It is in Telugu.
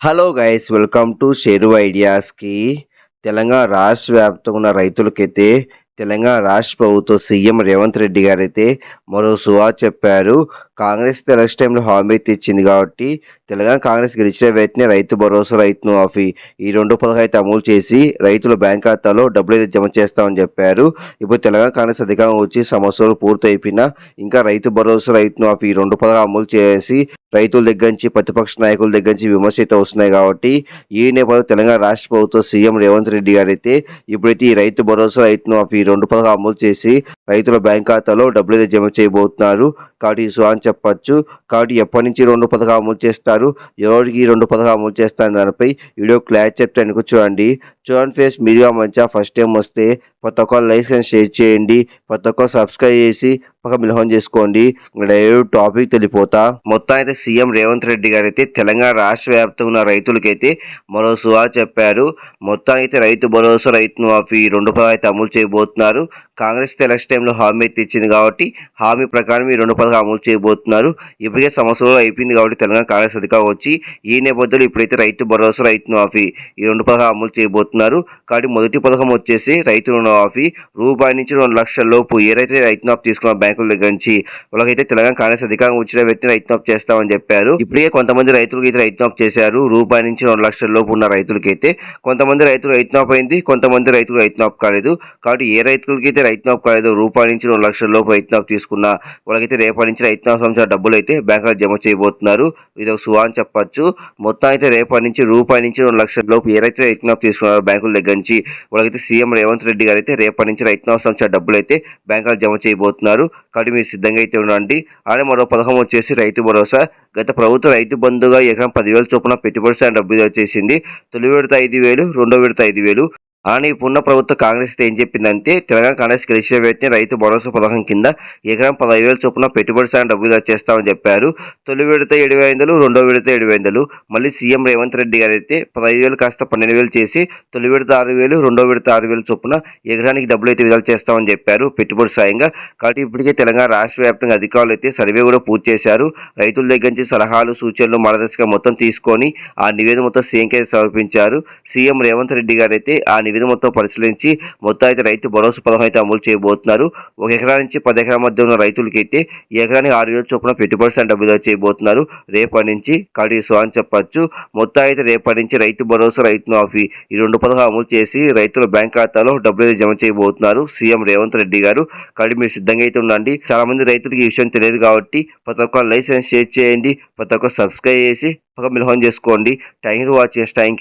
Hello guys welcome to Sheru ఐడియాస్కి Telangana రాష్ట్ర వ్యాప్తంగా ఉన్న రైతులకైతే తెలంగాణ రాష్ట్ర ప్రభుత్వం సీఎం రేవంత్ రెడ్డి గారు అయితే మరో సువా చెప్పారు. కాంగ్రెస్ ఎలక్షన్ టైంలో హామీ తెచ్చింది ఇచ్చింది కాబట్టి తెలంగాణ కాంగ్రెస్ గెలిచిన వెంటనే రైతు భరోసా రైతును ఆఫీ ఈ రెండు పథకాలు అయితే అమలు చేసి రైతుల బ్యాంక్ ఖాతాలో డబ్బులు అయితే జమ చేస్తామని చెప్పారు. ఇప్పుడు తెలంగాణ కాంగ్రెస్ అధికారం వచ్చి సంవత్సరాలు పూర్తయిపోయినా ఇంకా రైతు భరోసా రైతును ఆఫీ ఈ రెండు పథకాలు అమలు చేసి రైతుల దగ్గర నుంచి ప్రతిపక్ష నాయకుల దగ్గర నుంచి విమర్శ అయితే వస్తున్నాయి కాబట్టి ఈ నేపథ్యంలో తెలంగాణ రాష్ట్ర ప్రభుత్వం సీఎం రేవంత్ రెడ్డి గారు అయితే ఇప్పుడైతే ఈ రైతు భరోసా రైతు ఈ రెండు పథకాలు అమలు చేసి రైతుల బ్యాంక్ ఖాతాలో డబ్బులు అయితే జమ చేయబోతున్నారు. కాబట్టి సో అని చెప్పచ్చు. కాబట్టి ఎప్పటి నుంచి రెండు పథకాలు అమలు చేస్తారు? ఎవరికి రెండు పథకాలు అమలు చేస్తారు దానిపై వీడియో క్లాస్ చెప్తే చూడండి. చూడండి ఫేస్ మీడియా మంచిగా ఫస్ట్ టైం వస్తే ప్రతి ఒక్కరు లైక్ అండ్ షేర్ చేయండి. ప్రతి ఒక్కరు సబ్స్క్రైబ్ చేసి పక్క మిలహం చేసుకోండి. డైరెక్ట్ టాపిక్ తెలిపోతా. మొత్తం అయితే సీఎం రేవంత్ రెడ్డి గారు అయితే తెలంగాణ రాష్ట్ర వ్యాప్తంగా ఉన్న రైతులకైతే మరో సువా చెప్పారు. మొత్తం అయితే రైతు భరోసా రైతు మాఫీ రెండు పదాలు అయితే అమలు చేయబోతున్నారు. కాంగ్రెస్ ఎలక్షన్ టైంలో హామీ అయితే ఇచ్చింది కాబట్టి హామీ ప్రకారం ఈ రెండు పథకాలు అమలు చేయబోతున్నారు. ఇప్పటికే సంవత్సరంలో అయిపోయింది కాబట్టి తెలంగాణ కాంగ్రెస్ అధికారం వచ్చి ఈ నేపథ్యంలో ఇప్పుడైతే రైతు భరోసా రైతు మాఫీ ఈ రెండు పథకాలు అమలు చేయబోతున్నారు. కాబట్టి మొదటి పథకం వచ్చేసి రైతు రుణమాఫీ రూపాయి నుంచి రెండు లక్షల లోపు ఏదైతే రైతు మాఫ్ తీసుకున్న బ్యాంకుల దగ్గర నుంచి వాళ్ళకైతే తెలంగాణ కాంగ్రెస్ అధికారం వచ్చిన వ్యక్తిని రైతు మాఫ్ చేస్తామని చెప్పారు. ఇప్పటికే కొంతమంది రైతులకు అయితే రైతు మాఫ్ చేశారు. రూపాయి నుంచి రెండు లక్షల లోపు ఉన్న రైతులకైతే కొంతమంది రైతులు రైతు మాఫ్ అయింది కొంతమంది రైతులు రైతు మాఫ్ కాలేదు. కాబట్టి ఏ రైతులకైతే రైతు మాఫ్ కాలేదు రూపాయి నుంచి రెండు లక్షల లోపు రైతు మాఫ్ తీసుకున్న వాళ్ళకైతే రేపటి నుంచి రైతు మాఫ్ సంబంధించిన డబ్బులు అయితే బ్యాంకులో జమ చేయబోతున్నారు. ఇది ఒక సువా అని చెప్పొచ్చు. మొత్తం అయితే రేపటి నుంచి రూపాయి నుంచి రెండు లక్షల లోపు ఏదైతే రైతు మాఫ్ తీసుకున్నారో బ్యాంకుల దగ్గర నుంచి వాళ్ళకైతే సీఎం రేవంత్ రెడ్డి గారు అయితే రేపటి నుంచి రైతు మాఫ్ సంబంధించిన డబ్బులు అయితే బ్యాంకులో జమ చేయబోతున్నారు. కాబట్టి మీరు సిద్ధంగా అయితే ఉండండి. అలానే మరో పథకం వచ్చేసి రైతు భరోసా. గత ప్రభుత్వం రైతు బంధుగా ఎకరం పదివేల చొప్పున పెట్టుబడి సాయం డబ్బు వచ్చేసింది తొలి విడత ఐదు వేలు రెండో విడత ఐదు వేలు. అలానే ఇప్పుడున్న ప్రభుత్వ కాంగ్రెస్ ఏం చెప్పిందంటే తెలంగాణ కాంగ్రెస్ గెలిచిన రైతు భరోసా పథకం కింద ఎకరం పదహైదు వేల చొప్పున పెట్టుబడి సాయం డబ్బులు చేస్తామని చెప్పారు. తొలి విడత ఏడు వందలు రెండో విడత ఏడు వందలు. మళ్ళీ సీఎం రేవంత్ రెడ్డి గారు అయితే పదహైదు వేలు కాస్త పన్నెండు వేలు చేసి తొలి విడత ఆరు వేలు రెండో విడత ఆరు వేలు చొప్పున ఎకరానికి డబ్బులు అయితే విడుదల చేస్తామని చెప్పారు పెట్టుబడి సాయంగా. కాబట్టి ఇప్పటికే తెలంగాణ రాష్ట్ర వ్యాప్తంగా అధికారులు అయితే సర్వే కూడా పూర్తి చేశారు. రైతుల దగ్గర నుంచి సలహాలు సూచనలు మార్గదర్శకం మొత్తం తీసుకొని ఆ నివేదిక మొత్తం సీఎంకి సమర్పించారు. సీఎం రేవంత్ రెడ్డి గారు అయితే ఆ నివేదిక మొత్తం పరిశీలించి మొత్తం అయితే రైతు భరోసా పథకం అయితే అమలు చేయబోతున్నారు. ఒక ఎకరా నుంచి పది ఎకరాల మధ్య ఉన్న రైతులకి అయితే ఎకరానికి ఆరు వేల చొప్పున పెట్టుబడి సాయం డబ్బులు విడుదల చేయబోతున్నారు. రేపటి నుంచి కడి సో అని చెప్పచ్చు. మొత్తం అయితే రేపటి నుంచి రైతు భరోసా రైతు మాఫీ ఈ రెండు పథకాలు అమలు చేసి రైతుల బ్యాంక్ ఖాతాలో డబ్బులు అయితే జమ చేయబోతున్నారు. సీఎం రేవంత్ రెడ్డి గారు కాబట్టి మీరు సిద్ధంగా అయితే ఉండండి. చాలా మంది రైతులకు ఈ విషయం తెలియదు కాబట్టి ప్రతి ఒక్క లైసెన్స్ షేర్ చేయండి. ప్రతి ఒక్క సబ్స్క్రైబ్ చేసి ఒక మిలహం చేసుకోండి. Thank you watch thank